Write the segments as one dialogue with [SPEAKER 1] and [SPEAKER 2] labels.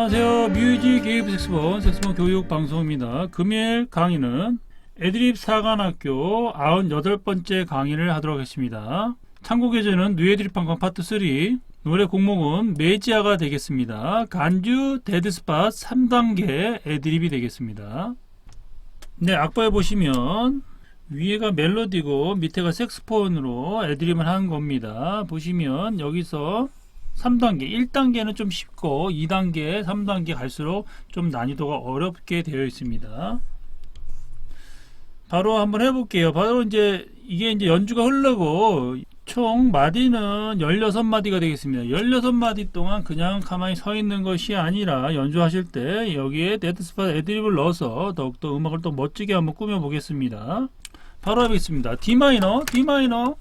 [SPEAKER 1] 안녕하세요. 뮤직 게이브 섹스본 섹스본 교육 방송입니다. 금일 강의는 애드립 사관학교 98번째 강의를 하도록 하겠습니다. 참고 계제는 뉴애드립 방송 파트 3 노래 곡목은 메지아가 되겠습니다. 간주 데드스팟 3단계 애드립이 되겠습니다. 네, 악보에 보시면 위에가 멜로디고 밑에가 색스폰으로 애드립을 한 겁니다. 보시면 여기서 3단계, 1단계는 좀 쉽고 2단계, 3단계 갈수록 좀 난이도가 어렵게 되어 있습니다. 바로 한번 해볼게요. 바로 이제 이게 이제 연주가 흐르고 총 마디는 16마디가 되겠습니다. 16마디 동안 그냥 가만히 서 있는 것이 아니라 연주하실 때 여기에 데드스팟 애드립을 넣어서 더욱더 음악을 또 멋지게 한번 꾸며 보겠습니다. 바로 하겠습니다. D 마이너, D 마이너,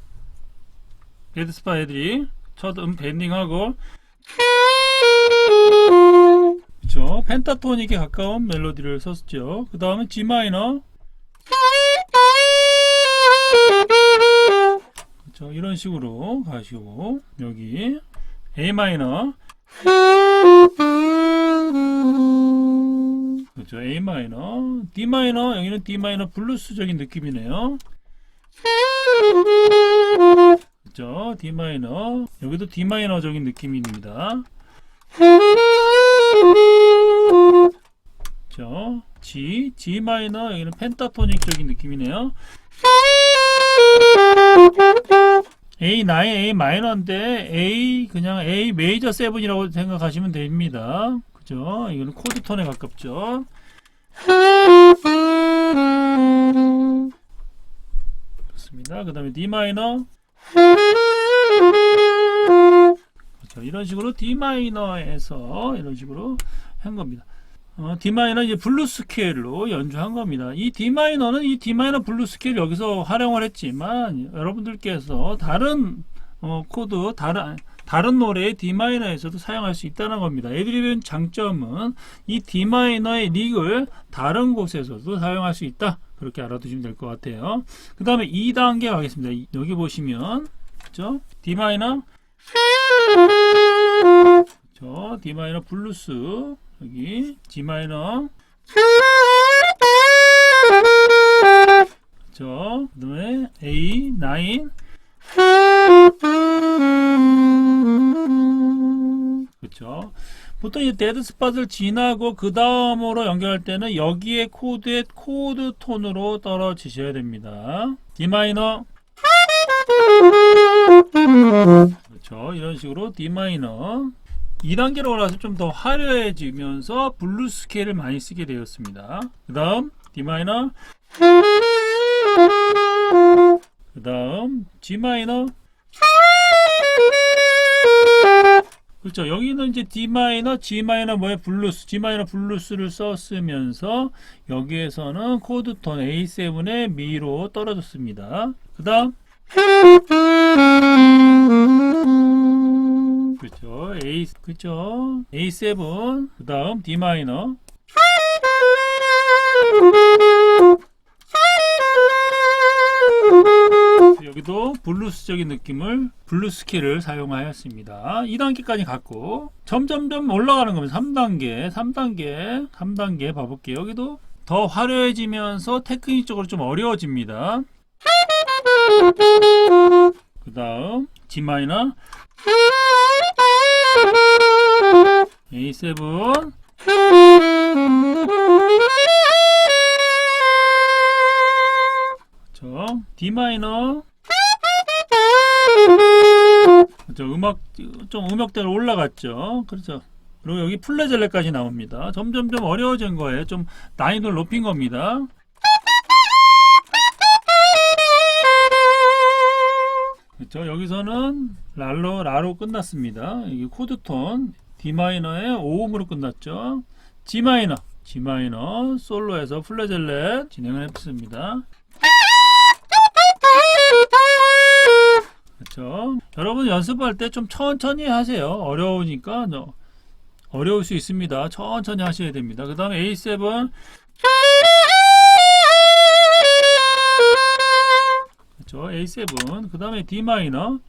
[SPEAKER 1] 데드스팟 애드립 첫 음 밴딩하고. 그쵸? 펜타토닉에 가까운 멜로디를 썼죠. 그 다음에 G 마이너. 그쵸? 이런 식으로 가시고 여기 A 마이너. 그렇죠. A 마이너, D 마이너, 여기는 D 마이너 블루스적인 느낌이네요. 그렇죠. D 마이너, 여기도 D 마이너적인 느낌입니다. 그렇죠. G, G 마이너, 여기는 펜타토닉적인 느낌이네요. A 9, A 마이너인데 A 그냥 A 메이저 세븐이라고 생각하시면 됩니다. 그죠? 이거는 코드 톤에 가깝죠. 그렇습니다. 그 다음에 D 마이너. 그렇죠. 이런 식으로 D 마이너에서 이런 식으로 한 겁니다. 어, D 마이너 이제 블루 스케일로 연주한 겁니다. 이 D 마이너는 이 D 마이너 블루 스케일 여기서 활용을 했지만 여러분들께서 다른 어, 코드 다른 다른 노래의 D 마이너에서도 사용할 수 있다는 겁니다. 애드리브의 장점은 이 D 마이너의 릭을 다른 곳에서도 사용할 수 있다. 그렇게 알아두시면 될 것 같아요. 그 다음에 2단계 가겠습니다. 이- 여기 보시면 그죠? D 마이너 저 D 마이너 블루스 여기 G 마이너 저 그다음에 A 9 그렇죠. 보통 이 데드 스팟을 지나고 그 다음으로 연결할 때는 여기에 코드의 코드 톤으로 떨어지셔야 됩니다. D 마이너 그렇죠. 이런 식으로 D 마이너 2단계로 올라서 좀 더 화려해지면서 블루 스케일을 많이 쓰게 되었습니다. 그 다음 D 마이너 그 다음 G 마이너 그렇죠. 여기는 이제 D 마이너, G 마이너 뭐에 블루스, G 마이너 블루스를 썼으면서 여기에서는 코드 톤 A7의 미로 떨어졌습니다. 그 다음 그렇죠. A 그렇죠. A7 그 다음 D 마이너 여기도 블루스적인 느낌을 블루 스케일을 사용하였습니다. 2단계까지 갔고 점점점 올라가는 겁니다. 3단계, 3단계, 3단계 봐볼게요. 여기도 더 화려해지면서 테크닉적으로 좀 어려워집니다. 그 다음 G 마이너 A7 그렇죠. D 마이너 그렇죠. 음악 좀 음역대로 올라갔죠. 그렇죠. 그리고 여기 플레젤레까지 나옵니다. 점점점 어려워진 거예요. 좀 난이도를 높인 겁니다. 그렇죠. 여기서는 랄로 라로 끝났습니다. 이게 코드 톤 D 마이너의 5음으로 끝났죠. G 마이너, G 마이너 솔로에서 플레젤렛 진행을 했습니다. 그렇죠. 여러분 연습할 때 좀 천천히 하세요. 어려우니까 너- 어려울 수 있습니다. 천천히 하셔야 됩니다. 그 다음에 A7 그렇죠. A7 그 다음에 D 마이너.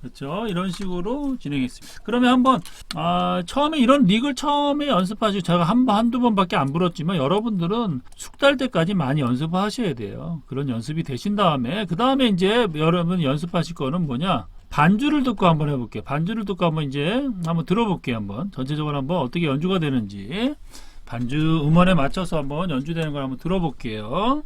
[SPEAKER 1] 그렇죠. 이런 식으로 진행했습니다. 그러면 한번 아, 처음에 이런 릭을 처음에 연습하시고 제가 한 번, 한두 번밖에 안 불었지만 여러분들은 숙달 때까지 많이 연습하셔야 돼요. 그런 연습이 되신 다음에 그 다음에 이제 여러분 연습하실 거는 뭐냐? 반주를 듣고 한번 해볼게요. 반주를 듣고 한번 이제 한번 들어볼게요. 한번 전체적으로 한번 어떻게 연주가 되는지 반주 음원에 맞춰서 한번 연주되는 걸 한번 들어볼게요.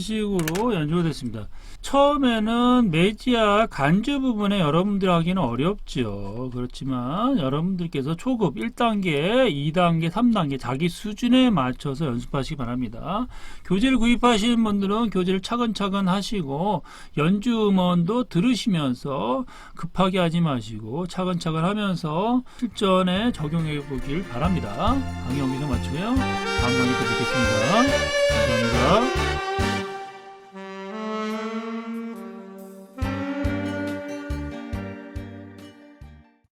[SPEAKER 1] 식으로 연주가 됐습니다. 처음에는 메지아 간주 부분에 여러분들 하기는 어렵죠. 그렇지만 여러분들께서 초급 1단계, 2단계, 3단계 자기 수준에 맞춰서 연습하시기 바랍니다. 교재를 구입하시는 분들은 교재를 차근차근 하시고 연주 음원도 들으시면서 급하게 하지 마시고 차근차근 하면서 실전에 적용해 보길 바랍니다. 강의 여기서 마치고요. 다음 강의 때 뵙겠습니다. 감사합니다.